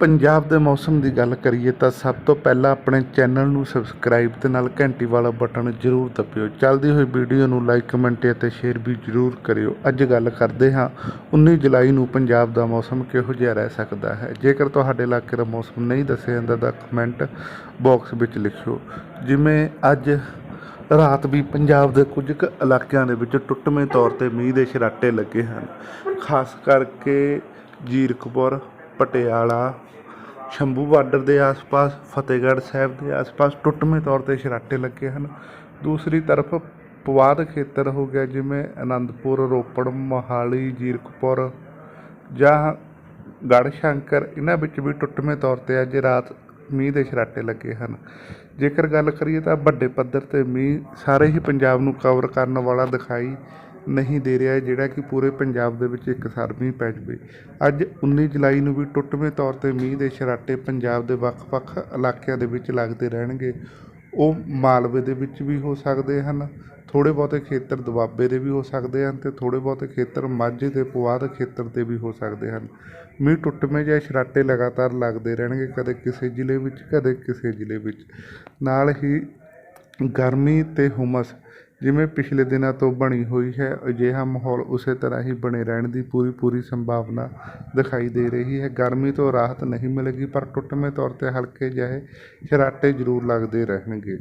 ਪੰਜਾਬ ਦੇ ਮੌਸਮ ਦੀ ਗੱਲ ਕਰੀਏ ਤਾਂ ਸਭ ਤੋਂ ਪਹਿਲਾਂ ਆਪਣੇ ਚੈਨਲ ਨੂੰ ਸਬਸਕ੍ਰਾਈਬ ਤੇ ਨਾਲ ਘੰਟੀ ਵਾਲਾ ਬਟਨ ਜ਼ਰੂਰ ਦਬਿਓ। ਚੱਲਦੀ ਹੋਈ ਵੀਡੀਓ ਨੂੰ ਲਾਈਕ ਕਮੈਂਟ ਅਤੇ ਸ਼ੇਅਰ ਵੀ ਜ਼ਰੂਰ ਕਰਿਓ। ਅੱਜ ਗੱਲ ਕਰਦੇ ਹਾਂ 19 ਜੁਲਾਈ ਨੂੰ ਪੰਜਾਬ ਦਾ ਮੌਸਮ ਕਿਹੋ ਜਿਹਾ ਰਹਿ ਸਕਦਾ ਹੈ? ਜੇਕਰ ਤੁਹਾਡੇ ਇਲਾਕੇ ਦਾ ਮੌਸਮ ਨਹੀਂ ਦੱਸਿਆ ਜਾਂਦਾ ਤਾਂ ਕਮੈਂਟ ਬਾਕਸ ਵਿੱਚ ਲਿਖਿਓ। ਜਿਵੇਂ ਅੱਜ ਰਾਤ ਵੀ ਪੰਜਾਬ ਦੇ ਕੁਝ ਕੁ ਇਲਾਕਿਆਂ ਦੇ ਵਿੱਚ ਟੁੱਟਵੇਂ ਤੌਰ ਤੇ ਮੀਂਹ ਦੇ ਛਰਾਟੇ ਲੱਗੇ ਹਨ। ਖਾਸ ਕਰਕੇ ਜੀਰਕਪੁਰ ਪਟਿਆਲਾ, ਸ਼ੰਭੂ ਬਾਰਡਰ ਦੇ ਆਸ-ਪਾਸ, ਫਤਿਹਗੜ੍ਹ ਸਾਹਿਬ ਦੇ ਆਸ-ਪਾਸ ਟੁੱਟਵੇਂ ਤੌਰ ਤੇ ਸ਼ਰਾਟੇ ਲੱਗੇ ਹਨ। ਦੂਸਰੀ ਤਰਫ ਪਵਾਦ ਖੇਤਰ ਹੋ ਗਿਆ ਜਿਵੇਂ ਆਨੰਦਪੁਰ ਰੋਪੜ, ਮੋਹਾਲੀ, ਜੀਰਕਪੁਰ, ਜਾਂ ਗੜ ਸ਼ੰਕਰ ਇਹਨਾਂ ਵਿੱਚ ਵੀ ਟੁੱਟਵੇਂ ਤੌਰ ਤੇ ਅੱਜ ਰਾਤ ਮੀਂਹ ਦੇ ਸ਼ਰਾਟੇ ਲੱਗੇ ਹਨ। ਜੇਕਰ ਗੱਲ ਕਰੀਏ ਤਾਂ ਵੱਡੇ ਪੱਧਰ ਤੇ ਮੀਂਹ ਸਾਰੇ ਹੀ ਪੰਜਾਬ ਨੂੰ ਕਵਰ ਕਰਨ ਵਾਲਾ ਦਿਖਾਈ ਨਹੀਂ ਦੇ ਰਿਹਾ ਜਿਹੜਾ ਕਿ ਪੂਰੇ ਪੰਜਾਬ ਦੇ ਵਿੱਚ ਇੱਕ ਸਾਰ ਮੀਂਹ ਪੈ ਜਾਵੇ। ਅੱਜ 19 ਜੁਲਾਈ ਨੂੰ ਵੀ ਟੁੱਟਵੇਂ ਤੌਰ ਤੇ ਮੀਂਹ ਦੇ ਸਰਾਟੇ ਪੰਜਾਬ ਦੇ ਵੱਖ-ਵੱਖ ਇਲਾਕਿਆਂ ਦੇ ਵਿੱਚ ਲੱਗਦੇ ਰਹਿਣਗੇ। ਉਹ ਮਾਲਵੇ ਦੇ ਵਿੱਚ ਵੀ ਹੋ ਸਕਦੇ ਹਨ, ਥੋੜ੍ਹੇ ਬਹੁਤੇ ਖੇਤਰ ਦੁਆਬੇ ਦੇ ਵੀ ਹੋ ਸਕਦੇ ਹਨ ਤੇ ਥੋੜ੍ਹੇ ਬਹੁਤੇ ਖੇਤਰ ਮਾਝੇ ਦੇ ਪੁਆਧ ਖੇਤਰ ਦੇ ਵੀ ਹੋ ਸਕਦੇ ਹਨ। ਮੀਂਹ ਟੁੱਟਵੇਂ ਜਾਂ ਸਰਾਟੇ ਲਗਾਤਾਰ ਲੱਗਦੇ ਰਹਿਣਗੇ ਕਦੇ ਕਿਸੇ ਜ਼ਿਲ੍ਹੇ ਵਿੱਚ, ਕਦੇ ਕਿਸੇ ਜ਼ਿਲ੍ਹੇ ਵਿੱਚ। ਨਾਲ ਹੀ ਗਰਮੀ ਤੇ ਹੁਮਸ ਜਿਵੇਂ ਪਿਛਲੇ ਦਿਨਾਂ ਤੋਂ ਬਣੀ ਹੋਈ ਹੈ, ਅਜਿਹਾ ਮਾਹੌਲ ਉਸੇ ਤਰ੍ਹਾਂ ਹੀ ਬਣੇ ਰਹਿਣ ਦੀ ਪੂਰੀ ਪੂਰੀ ਸੰਭਾਵਨਾ ਦਿਖਾਈ ਦੇ ਰਹੀ ਹੈ। ਗਰਮੀ ਤੋਂ ਰਾਹਤ ਨਹੀਂ ਮਿਲੇਗੀ, ਪਰ ਟੁੱਟਵੇਂ ਤੌਰ ਤੇ ਹਲਕੇ ਜਿਹੇ ਸਰਾਟੇ ਜ਼ਰੂਰ ਲੱਗਦੇ ਰਹਿਣਗੇ।